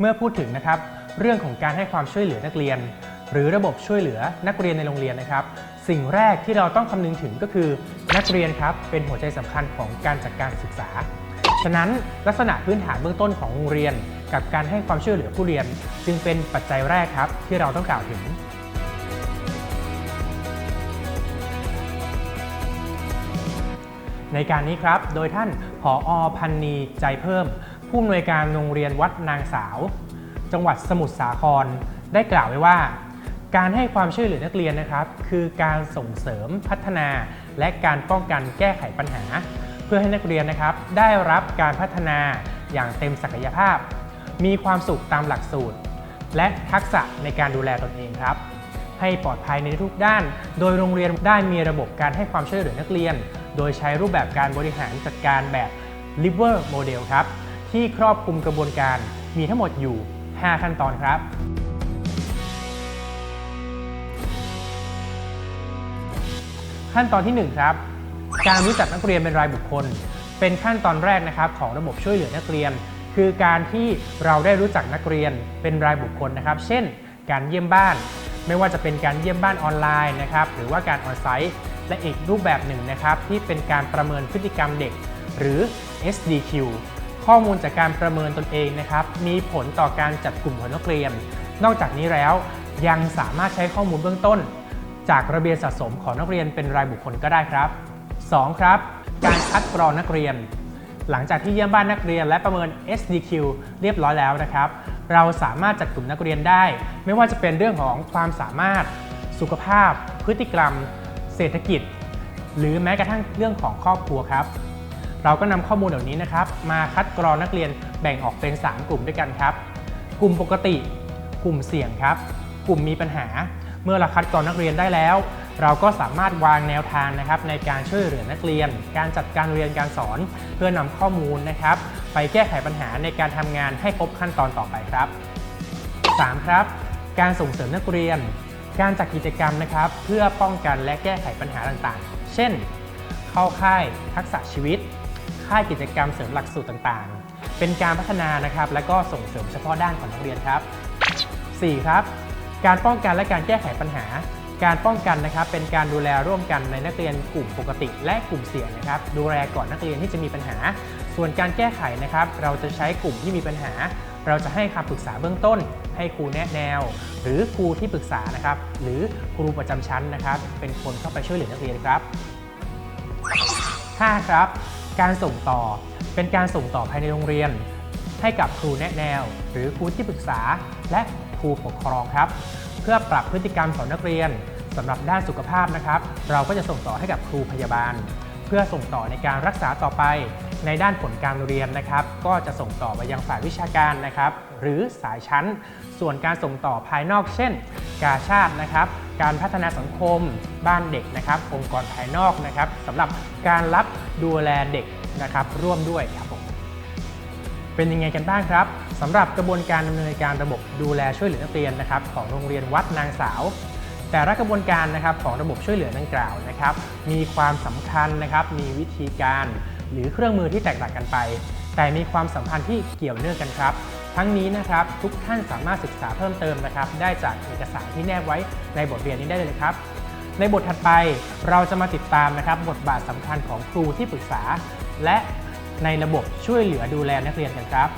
เมื่อพูดถึงนะครับเรื่องของการให้ความช่วยเหลือนักเรียน หรือระบบช่วยเหลือนักเรียนในโรงเรียนนะครับ สิ่งแรกที่เราต้องคำนึงถึงก็คือนักเรียนครับเป็นหัวใจสำคัญของการจัดการศึกษา ฉะนั้นลักษณะพื้นฐานเบื้องต้นของโรงเรียน กับการให้ความช่วยเหลือผู้เรียน จึงเป็นปัจจัยแรกครับที่เราต้องกล่าวถึงในการนี้ครับ โดยท่านผออพันนีใจเพิ่ม ผู้อำนวยการโรงเรียนวัดนางสาว จังหวัดสมุทรสาครได้กล่าวไว้ว่า การให้ความช่วยเหลือนักเรียนนะครับ คือการส่งเสริมพัฒนา และการป้องกันแก้ไขปัญหา เพื่อให้นักเรียนนะครับ ได้รับการพัฒนาอย่างเต็มศักยภาพ มีความสุขตามหลักสูตร และทักษะในการดูแลตนเองครับ ให้ปลอดภัยในทุกด้าน โดยโรงเรียนได้มีระบบการให้ความช่วยเหลือนักเรียน โดยใช้รูปแบบการบริหารจัดการแบบ Liver Model ครับ ที่ครอบคลุมกระบวนการมีทั้งหมดอยู่ 5 ขั้นตอนครับ ขั้นตอนที่ 1 ครับ การรู้จักนักเรียนเป็นรายบุคคล เป็นขั้นตอนแรกนะครับของระบบช่วยเหลือนักเรียน คือการที่เราได้รู้จักนักเรียนเป็นรายบุคคลนะครับ เช่น การเยี่ยมบ้าน ไม่ว่าจะเป็นการเยี่ยมบ้านออนไลน์นะครับหรือว่าการออนไซต์และอีกรูปแบบหนึ่งนะครับที่เป็นการประเมินพฤติกรรมเด็ก หรือ SDQ ข้อมูลจากการประเมินตนเองนะครับ มีผลต่อการจัดกลุ่มของนักเรียน นอกจากนี้แล้วยังสามารถใช้ข้อมูลเบื้องต้น จากระเบียนสะสมของนักเรียนเป็นรายบุคคลก็ได้ครับ 2. ครับ การคัดกรองนักเรียน หลังจากที่เยี่ยมบ้านนักเรียน และประเมิน SDQ เรียบร้อยแล้วนะครับ เราสามารถจัดกลุ่มนักเรียนได้ ไม่ว่าจะเป็นเรื่องของความสามารถ สุขภาพ พฤติกรรม เศรษฐกิจ หรือแม้กระทั่งเรื่องของครอบครัวครับ เราก็นำข้อมูลเหล่านี้นะครับ มาคัดกรองนักเรียนแบ่งออกเป็น 3 กลุ่มด้วยกันครับ กลุ่มปกติ กลุ่มเสี่ยงครับ กลุ่มมีปัญหา เมื่อเราคัดกรองนักเรียนได้แล้ว เราก็สามารถวางแนวทางนะครับในการช่วยเหลือนักเรียน การจัดการเรียนการสอน เพื่อนำข้อมูลนะครับ ไปแก้ไขปัญหาในการทำงานให้ครบขั้นตอนต่อไปครับ 3. ครับ การส่งเสริมนักเรียน การจัดกิจกรรมนะครับ เพื่อป้องกันและแก้ไขปัญหาต่างๆ เช่น เข้าค่ายทักษะชีวิต ค่ายกิจกรรมเสริมหลักสูตรต่างๆ เป็นการพัฒนานะครับ และก็ส่งเสริมเฉพาะด้านของนักเรียนครับ 4. ครับ การป้องกันและการแก้ไขปัญหา การป้องกันนะครับ เป็นการดูแลร่วมกันในนักเรียนกลุ่มปกติและกลุ่มเสี่ยงนะครับ ดูแลก่อนนักเรียนที่จะมีปัญหา ส่วนการแก้ไขนะครับ เราจะใช้กลุ่มที่มีปัญหา เราจะให้คำปรึกษาเบื้องต้น ให้ครูแนะแนว หรือครูที่ปรึกษานะครับ หรือครูประจำชั้นนะครับ เป็นคนเข้าไปช่วยเหลือนักเรียนครับ 5. ครับ การส่งต่อเป็นการส่งต่อภายในโรงเรียน ให้กับครูแนะแนว หรือครูที่ปรึกษา และครูปกครองครับ เพื่อปรับพฤติกรรมของนักเรียนสำหรับด้านสุขภาพนะครับ เราก็จะส่งต่อให้กับครูพยาบาล เพื่อส่งต่อในการรักษาต่อไป ในด้านผลการเรียนนะครับ ก็จะส่งต่อไปยังฝ่ายวิชาการนะครับ หรือสายชั้น ส่วนการส่งต่อภายนอกเช่น กาชาตินะครับ การพัฒนาสังคมบ้านเด็กนะครับ องค์กรภายนอกนะครับสำหรับการรับดูแลเด็กนะครับ ร่วมด้วยครับผมเป็นยังไงกันบ้างครับสำหรับกระบวนการดำเนินการระบบดูแลช่วยเหลือนักเรียนนะครับ ของโรงเรียนวัดนางสาว แต่ละกระบวนการนะครับของระบบช่วยเหลือดังกล่าวนะครับ มีความสำคัญนะครับ มีวิธีการ หรือเครื่องมือที่แตกต่างกันไป แต่มีความสัมพันธ์ที่เกี่ยวเนื่องกันครับ ทั้งนี้นะครับทุกท่านสามารถศึกษาเพิ่มเติมนะครับ ได้จากเอกสารที่แนบไว้ในบทเรียนนี้ได้เลยครับ ในบทถัดไปเราจะมาติดตามนะครับบทบาทสำคัญของครูที่ปรึกษา และในระบบช่วยเหลือดูแลนักเรียนกันครับ